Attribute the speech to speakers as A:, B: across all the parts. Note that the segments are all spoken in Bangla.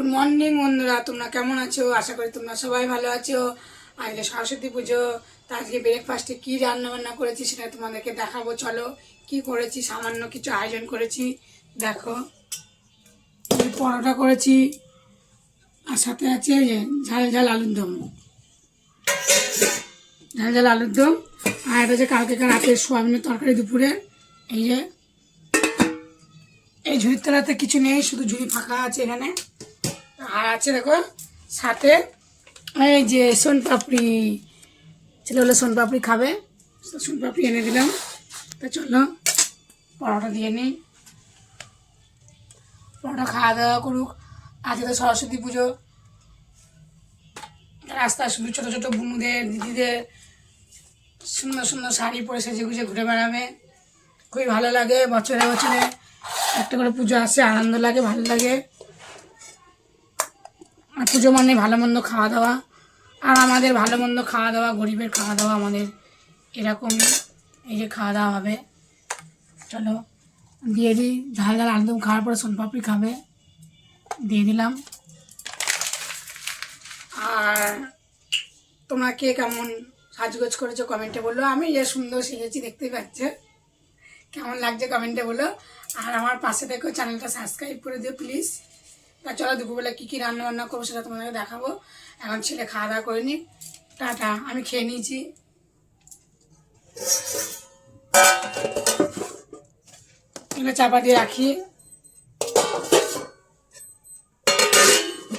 A: গুড মর্নিং বন্ধুরা, তোমরা কেমন আছো? আশা করি তোমরা সবাই ভালো আছো। আজকে সরস্বতী পুজো, তা আজকে ব্রেকফাস্টে কী রান্নাবান্না করেছি সেটা তোমাদেরকে দেখাবো। চলো, কি করেছি? সামান্য কিছু আয়োজন করেছি। দেখো পরোটা করেছি, আর সাথে আছে যে ঝাল ঝাল আলুর দম। ঝাল ঝাল আলুর দম, আর এটা কালকে রাতের সোয়াবিনের তরকারি দুপুরে। এই যে, এই ঝুড়ির তলাতে কিছু নেই, শুধু ঝুড়ি ফাঁকা আছে এখানে। আর আছে দেখো, সাথে এই যে সোন পাপড়ি ছেলেগুলো সোন পাপড়ি খাবে। তো সোন পাপড়ি এনে দিলাম। তা চলো, পরোটা দিয়ে নিই পরোটা খাওয়া দাওয়া করুক। আজকে তো সরস্বতী পুজো। রাস্তায় শুধু ছোটো ছোটো বুনুদের, দিদিদের সুন্দর সুন্দর শাড়ি পরে সেজে গুজে ঘুরে বেড়াবে। খুবই ভালো লাগে বছরে বছরে। একটা করে পুজো আসে, আনন্দ লাগে, ভালো লাগে। আর পুজো মানে ভালো মন্দ খাওয়া দাওয়া। আর আমাদের ভালো মন্দ খাওয়া দাওয়া, গরিবের খাওয়া দাওয়া আমাদের এরকমই এই যে খাওয়া দাওয়া হবে। চলো, দিয়ে দিই, ঝাল ঝাল আলুদম খাওয়ার পরে সোনপাপড়ি খাবে। দিয়ে দিলাম। আর তোমরা কে কেমন সাজগোজ করেছ কমেন্টে বলল আমি যে সুন্দর সেজেছি দেখতেই পাচ্ছে। কেমন লাগছে কমেন্টে বলো। আর আমার পাশে দেখো চ্যানেলটা সাবস্ক্রাইব করে দিও প্লিজ তা চলো দুপুরবেলা কী কী রান্না বান্না করব সেটা তোমাদেরকে দেখাবো। এখন ছেলে খাওয়া দাওয়া করে নি টাটা, আমি খেয়ে নিয়েছি। এগুলো চাপা দিয়ে রাখি।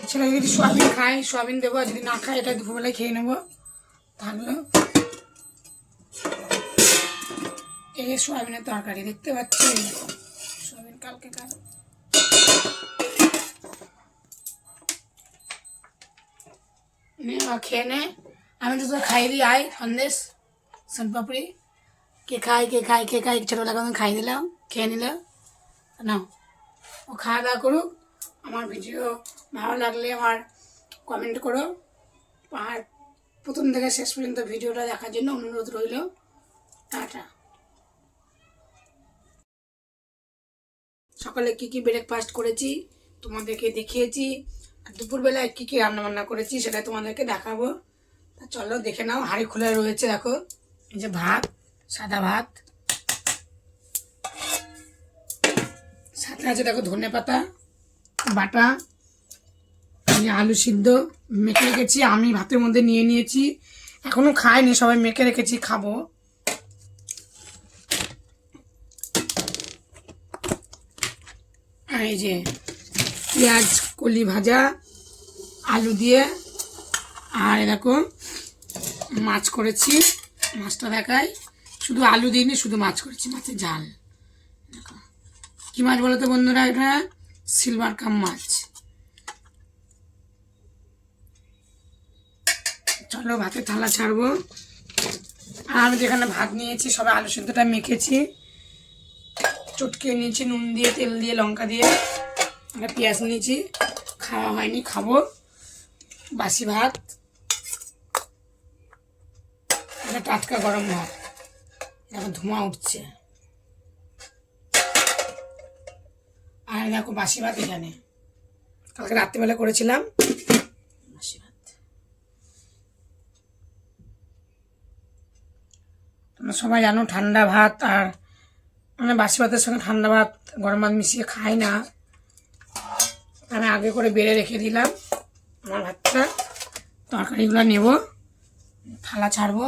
A: ছেলে যদি সোয়াবিন খায়, সোয়াবিন দেবো, আর যদি না খায়, এটা দুপুরবেলায় খেয়ে নেব। তাহলে এই সোয়াবিনের তরকারি, দেখতে পাচ্ছি সোয়াবিন কালকে কাল নে বা খেয়ে নে। আমি তো খাই দিই, আয়, সন্দেশ সোনপাপড়ি কে খায় কে খায় কে খায় ছোটোবেলা আমি খাই দিলাম খেয়ে নিলাম নাও, ও খাওয়া দাওয়া করুক। আমার ভিডিও ভালো লাগলে আমার কমেন্ট করো। আর প্রথম থেকে শেষ পর্যন্ত ভিডিওটা দেখার জন্য অনুরোধ রইল। টাটা। সকালে কী কী ব্রেকফাস্ট করেছি তোমাদেরকে দেখিয়েছি। দুপুরবেলায় কি কি রান্না বান্না করেছি সেটা তোমাদেরকে দেখাবো। চলো, দেখে নাও, হাঁড়ি খোলা রয়েছে, দেখো। এই যে ভাত, সাদা ভাত। সাথে আছে, দেখো, ধনে পাতা, বাটা আলু সিদ্ধ, মেখে রেখেছি। আমি ভাতের মধ্যে নিয়ে নিয়েছি। এখনও খাইনি, সবাই মেখে রেখেছি, খাব। এই যে পেঁয়াজ কলি ভাজা, আলু দিয়ে। আর এরকম মাছ করেছি, মাছটা দেখাই। শুধু আলু দিইনি, শুধু মাছ করেছি, মাছের ঝাল। কী মাছ বলো তো বন্ধুরা এটা? সিলভার কাম মাছ। চলো, ভাতের থালা ছাড়বো। আর আমি যেখানে ভাত নিয়েছি সবাই আলু সিদ্ধটা মেখেছি। চটকে নিয়েছি নুন দিয়ে, তেল দিয়ে, লঙ্কা দিয়ে। একটা পেঁয়াজ নিয়েছি। খাওয়া হয়নি, খাব। বাসি ভাত। এটা টাটকা গরম ভাত। দেখো ধোঁয়া উঠছে। আর দেখো বাসি ভাত এখানে। কালকে রাত্রিবেলা করেছিলাম। বাসি ভাত। তোমরা সবাই জানো ঠান্ডা ভাত আর মানে বাসি ভাতের সঙ্গে ঠান্ডা ভাত, গরম ভাত মিশিয়ে খাই না। আমি আগে করে বেড়ে রেখে দিলাম আমার ভাতটা। তরকারিগুলো নেব, থালা ছাড়বো।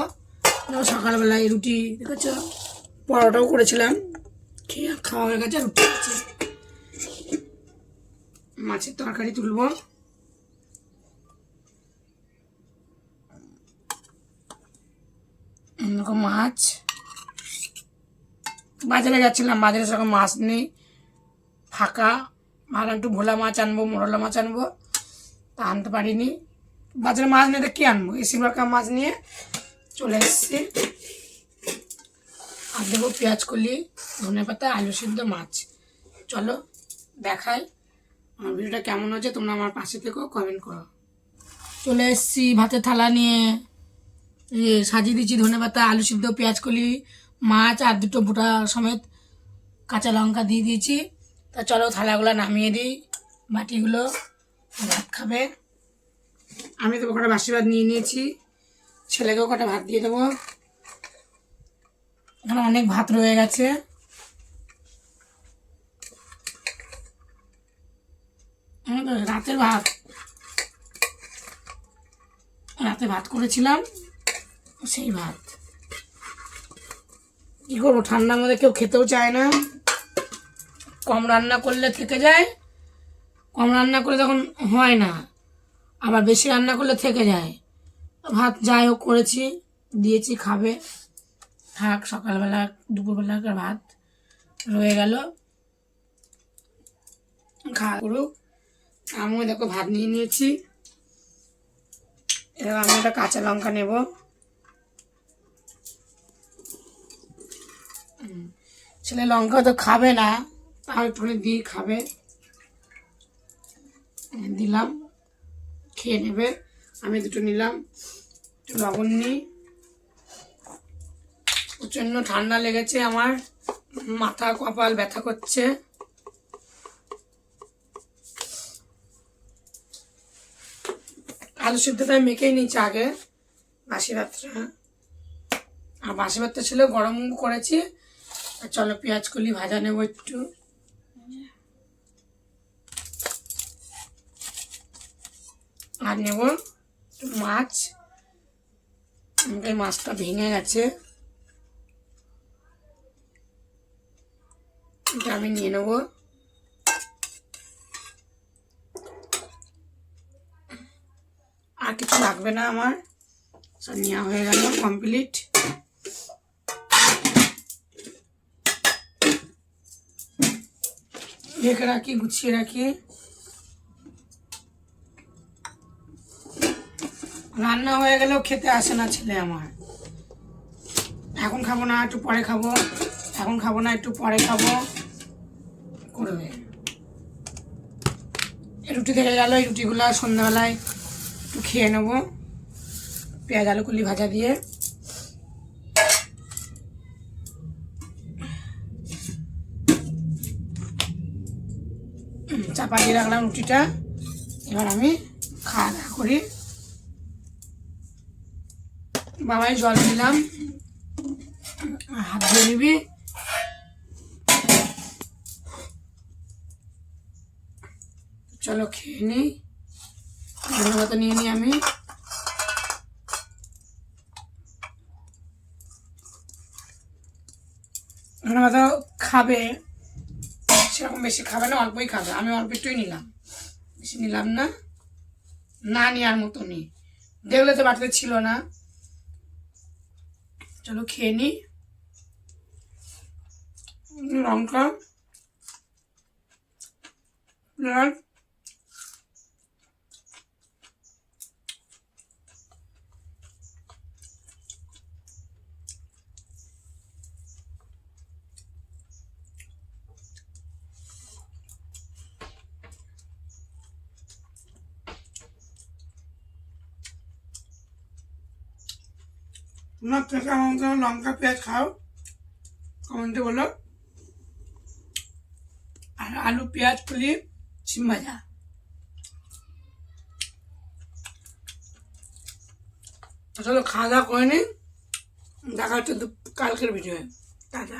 A: সকালবেলায় রুটি, দেখেছ? পরোটাও করেছিলাম। খেয়ে খাওয়া হয়ে গেছে, রুটি আছে। মাছের তরকারি তুলবো। এরকম মাছ। বাজারে যাচ্ছিলাম, বাজারে সেরকম মাছ নেই। ফাঁকা। ভাবলাম একটু ভোলা মাছ আনব, মোরলা মাছ আনব। তা আনতে পারিনি। বাজারে মাছ নিয়ে কী আনব? এই সিলভার মাছ নিয়ে চলে এসেছি। আর দেবো পেঁয়াজ কলি, ধনে পাতা, আলু সিদ্ধ মাছ। চলো দেখাই আমার ভিডিওটা কেমন হচ্ছে তোমরা আমার পাশে থেকেও কমেন্ট করো। চলে এসেছি ভাতের থালা নিয়ে। সাজিয়ে দিচ্ছি ধনে পাতা, আলু সিদ্ধ, পেঁয়াজ কলি, মাছ আর দুটো বুটা সমেত কাঁচা লঙ্কা দিয়ে দিয়েছি। তা চলো থালাগুলো নামিয়ে দিই, বাটিগুলো ভাত খাবে। আমি তো কটা বাসি ভাত নিয়ে নিয়েছি, ছেলেকেও কটা ভাত দিয়ে দেবো। এখানে অনেক ভাত রয়ে গেছে। রাতের ভাত, রাতে ভাত করেছিলাম, সেই ভাত। কী করব, ঠান্ডার মধ্যে কেউ খেতেও চায় না। কম রান্না করলে থেকে যায়, কম রান্না করলে তখন হয় না। আবার বেশি রান্না করলে থেকে যায়। ভাত যাই হোক করেছি, দিয়েছি, খাবে। থাক, সকালবেলা দুপুরবেলাকার ভাত রয়ে গেল। খাওয়া করুক। আমিও দেখো ভাত নিয়ে নিয়েছি। এবার আমি একটা কাঁচা লঙ্কা নেব। ছেলে লঙ্কা তো খাবে না। তাও দিয়ে খাবে। দিলাম। খেয়ে নেবে। আমি দুটো নিলাম। একটু লবণ নিই। প্রচণ্ড ঠান্ডা লেগেছে আমার। মাথা কপাল ব্যথা করছে। আলু সিদ্ধটা মেখেই নিচ্ছি আগে বাসি ভাতটা আর বাসি ভাতটা ছিল গরম করেছি। চলো পেঁয়াজ কলি ভাজা নেব একটু। আর নেব মাছ। এই মাছটা ভেঙে গেছে। এটা আমি নিয়ে নেব। আর কিছু লাগবে না আমার। সব নেওয়া হয়ে গেল কমপ্লিট রেখে রাখি, গুছিয়ে রাখি। রান্না হয়ে গেলেও খেতে আসে না ছেলে আমার এখন খাব না, একটু পরে খাব। এখন খাব না, একটু পরে খাব। করবে। রুটি থেকে গেল, এই রুটিগুলো সন্ধ্যাবেলায় একটু খেয়ে নেব। পেঁয়াজ, আলু কুলি ভাজা দিয়ে। চাপা দিয়ে রাখলাম রুটিটা। এবার আমি খাওয়া দাওয়া করি। বাবাই জল দিলাম। হাত ধুয়ে নিবি। চলো খেয়ে নিই ধন্যবাদ নিয়ে নিই আমি। ধন্যবাদ খাবে, সেরকম বেশি খাবে না, অল্পই খাবে। আমি অল্প একটুই নিলাম। বেশি নিলাম না। না নেওয়ার মতো নেই। দেখলে তো বাড়িতে ছিল না। চলো খেয়ে নি। লঙ্কা পেঁয়াজ তোমরা কে কেমন লঙ্কা, পেঁয়াজ খাও। কমেন্টে বলো? আর আলু, পেঁয়াজ পুলি সিম ভাজা। চলো খাওয়া দাওয়া করে নিই দেখা হচ্ছে কালকের ভিডিও টাটা।